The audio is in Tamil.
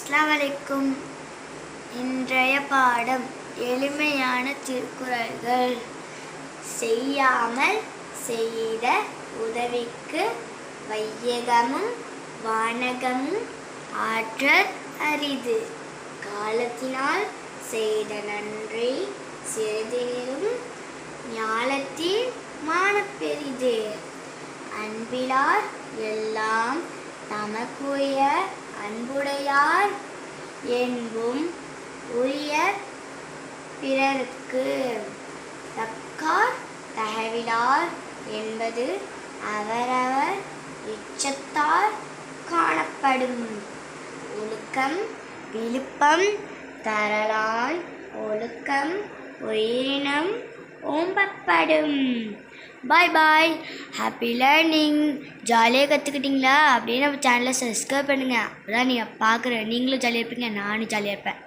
அஸ்ஸலாமு இன்றைய பாடம் எளிமையான திருக்குறள்கள். செய்யாமல் செய்த உதவிக்கு வையகமும் வானகமும் ஆற்றல் அரிது. காலத்தினால் செய்த நன்றி சிறிதெனிலும் ஞாலத்தில் மானப்பெரிது அன்பிலார் எல்லாம் தமக்குய என்பும் உரிய பிறருக்கு. தக்கார் தகவிடார் என்பது அவரவர் இச்சத்தால் காணப்படும். ஒழுக்கம் விழுப்பம் தரலான் ஒழுக்கம் உயிரினம் ஓம்பப்படும். பாய் பாய் ஹாப்பி லேர்னிங் ஜாலியாக கற்றுக்கிட்டீங்களா அப்படியே நம்ம சேனலை சப்ஸ்கிரைப் பண்ணுங்கள் அப்போ தான் நீங்கள் பார்க்குற நீங்களும் ஜாலியாக இருப்பீங்க நானும் ஜாலியாக இருப்பேன்.